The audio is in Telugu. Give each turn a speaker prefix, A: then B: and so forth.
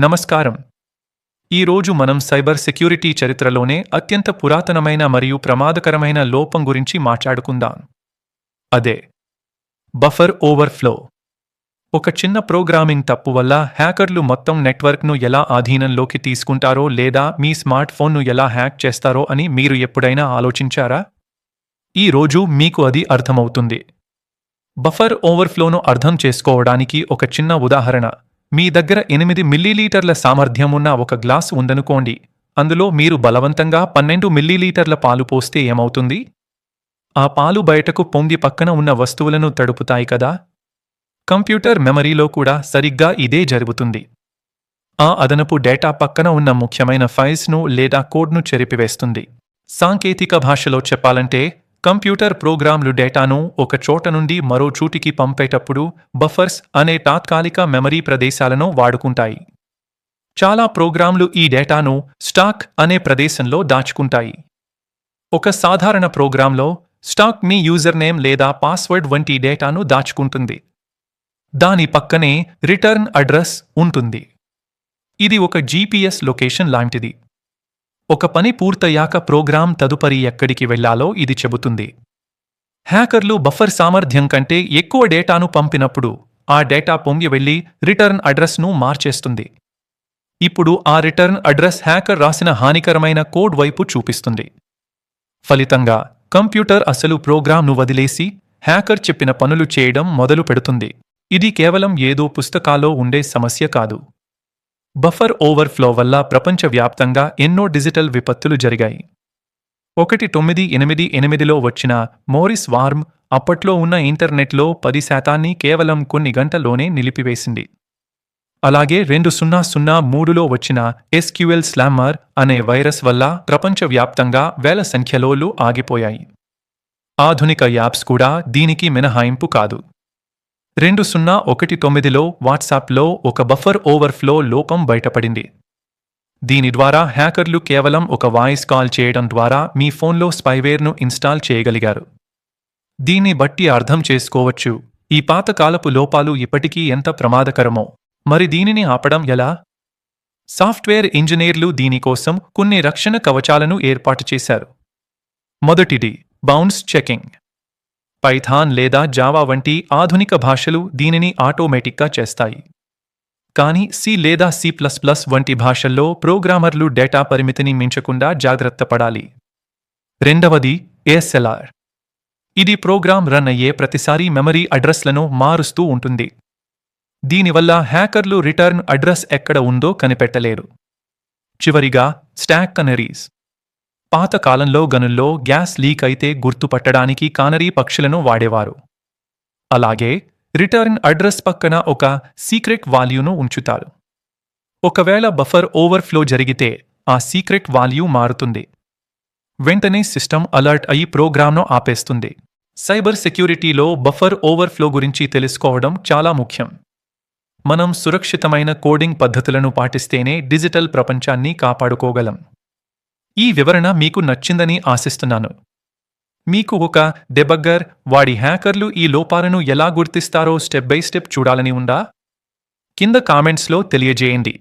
A: నమస్కారం. ఈరోజు మనం సైబర్ సెక్యూరిటీ చరిత్రలోనే అత్యంత పురాతనమైన మరియు ప్రమాదకరమైన లోపం గురించి మాట్లాడుకుందాం. అదే. Buffer overflow. ఒక చిన్న ప్రోగ్రామింగ్ తప్పు వల్ల హ్యాకర్లు మొత్తం నెట్వర్క్ను ఎలా ఆధీనంలోకి తీసుకుంటారో లేదా మీ స్మార్ట్ ఫోన్ను ఎలా హ్యాక్ చేస్తారో అని మీరు ఎప్పుడైనా ఆలోచించారా? ఈ రోజు మీకు అది అర్థమవుతుంది. బఫర్ ఓవర్ఫ్లోను అర్థం చేసుకోవడానికి ఒక చిన్న ఉదాహరణ. మీ దగ్గర ఎనిమిది మిల్లీలీటర్ల సామర్థ్యం ఉన్న ఒక గ్లాస్ ఉందనుకోండి అందులో మీరు బలవంతంగా పన్నెండు మిల్లీలీటర్ల పాలు పోస్తే ఏమవుతుంది? ఆ పాలు బయటకు పొంగి పక్కన ఉన్న వస్తువులను తడుపుతాయి కదా? కంప్యూటర్ మెమరీలో కూడా సరిగ్గా ఇదే జరుగుతుంది. ఆ అదనపు డేటా పక్కన ఉన్న ముఖ్యమైన ఫైల్స్ను లేదా కోడ్ను చెరిపివేస్తుంది. సాంకేతిక భాషలో చెప్పాలంటే కంప్యూటర్ ప్రోగ్రాంలు డేటాను ఒక చోట నుండి మరో చోటికి పంపేటప్పుడు బఫర్స్ అనే తాత్కాలిక మెమరీ ప్రదేశాలను వాడుకుంటాయి. చాలా ప్రోగ్రాంలు ఈ డేటాను స్టాక్ అనే ప్రదేశంలో దాచుకుంటాయి. ఒక సాధారణ ప్రోగ్రాంలో స్టాక్ మీ యూజర్ నేమ్ లేదా పాస్వర్డ్ వంటి డేటాను దాచుకుంటుంది. దాని పక్కనే రిటర్న్ అడ్రస్ ఉంటుంది. ఇది ఒక జీపీఎస్ లొకేషన్ లాంటిది. ఒక పని పూర్తయ్యాక ప్రోగ్రాం తదుపరి ఎక్కడికి వెళ్ళాలో ఇది చెబుతుంది. హ్యాకర్లు బఫర్ సామర్థ్యం కంటే ఎక్కువ డేటాను పంపినప్పుడు ఆ డేటా పొంగి వెళ్ళి రిటర్న్ అడ్రస్ను మార్చేస్తుంది. ఇప్పుడు ఆ రిటర్న్ అడ్రస్ హ్యాకర్ రాసిన హానికరమైన కోడ్ వైపు చూపిస్తుంది. ఫలితంగా కంప్యూటర్ అసలు ప్రోగ్రాంను వదిలేసి హ్యాకర్ చెప్పిన పనులు చేయడం మొదలు పెడుతుంది. ఇది కేవలం ఏదో పుస్తకాలో ఉండే సమస్య కాదు. బఫర్ ఓవర్ఫ్లో వల్ల ప్రపంచవ్యాప్తంగా ఎన్నో డిజిటల్ విపత్తులు జరిగాయి. ఒకటి తొమ్మిది ఎనిమిది ఎనిమిదిలో వచ్చిన మోరిస్ వార్మ్ అప్పట్లో ఉన్న ఇంటర్నెట్లో పది శాతాన్ని కేవలం కొన్ని గంటల్లోనే నిలిపివేసింది. అలాగే రెండు సున్నా సున్నా మూడులో వచ్చిన ఎస్క్యూఎల్ స్లామర్ అనే వైరస్ వల్ల ప్రపంచవ్యాప్తంగా వేల సంఖ్యలోలు ఆగిపోయాయి. ఆధునిక యాప్స్ కూడా దీనికి మినహాయింపు కాదు. రెండు సున్నా ఒకటి తొమ్మిదిలో వాట్సాప్లో ఒక బఫర్ ఓవర్ఫ్లో లోపం బయటపడింది. దీని ద్వారా హ్యాకర్లు కేవలం ఒక వాయిస్ కాల్ చేయడం ద్వారా మీ ఫోన్లో స్పైవేర్ను ఇన్స్టాల్ చేయగలిగారు. దీన్ని బట్టి అర్థం చేసుకోవచ్చు. ఈ పాతకాలపు లోపాలు ఇప్పటికీ ఎంత ప్రమాదకరమో. మరి దీనిని ఆపడం ఎలా? సాఫ్ట్వేర్ ఇంజనీర్లు దీనికోసం కొన్ని రక్షణ కవచాలను ఏర్పాటు చేశారు. మొదటిది బౌన్స్ చెకింగ్. పైథాన్ లేదా జావా వంటి ఆధునిక భాషలు దీనిని ఆటోమేటిక్గా చేస్తాయి. కానీ సి లేదా సి ప్లస్ ప్లస్ వంటి భాషల్లో ప్రోగ్రామర్లు డేటా పరిమితిని మించకుండా జాగ్రత్త పడాలి. రెండవది ఏఎస్ఎల్ఆర్ ఇది ప్రోగ్రాం రన్ అయ్యే ప్రతిసారి మెమరీ అడ్రస్లను మారుస్తూ ఉంటుంది. దీనివల్ల హ్యాకర్లు రిటర్న్ అడ్రస్ ఎక్కడ ఉందో కనిపెట్టలేరు. చివరిగా స్టాక్ కనరీస్. పాత కాలంలో గనుల్లో గ్యాస్ లీక్ అయితే గుర్తుపట్టడానికి కానరీ పక్షులను వాడేవారు. అలాగే రిటర్న్ అడ్రస్ పక్కన ఒక సీక్రెట్ వాల్యూను ఉంచుతారు. ఒకవేళ బఫర్ ఓవర్ఫ్లో జరిగితే ఆ సీక్రెట్ వాల్యూ మారుతుంది. వెంటనే సిస్టమ్ అలర్ట్ అయి ప్రోగ్రామ్ను ఆపేస్తుంది. సైబర్ సెక్యూరిటీలో బఫర్ ఓవర్ఫ్లో గురించి తెలుసుకోవడం చాలా ముఖ్యం. మనం సురక్షితమైన కోడింగ్ పద్ధతులను పాటిస్తేనే డిజిటల్ ప్రపంచాన్ని కాపాడుకోగలం. ఈ వివరణ మీకు నచ్చిందని ఆశిస్తున్నాను. మీకు ఒక డెబగ్గర్ వాడి హ్యాకర్లు ఈ లోపాలను ఎలా గుర్తిస్తారో స్టెప్ బై స్టెప్ చూడాలని ఉందా? కింద కామెంట్స్లో తెలియజేయండి.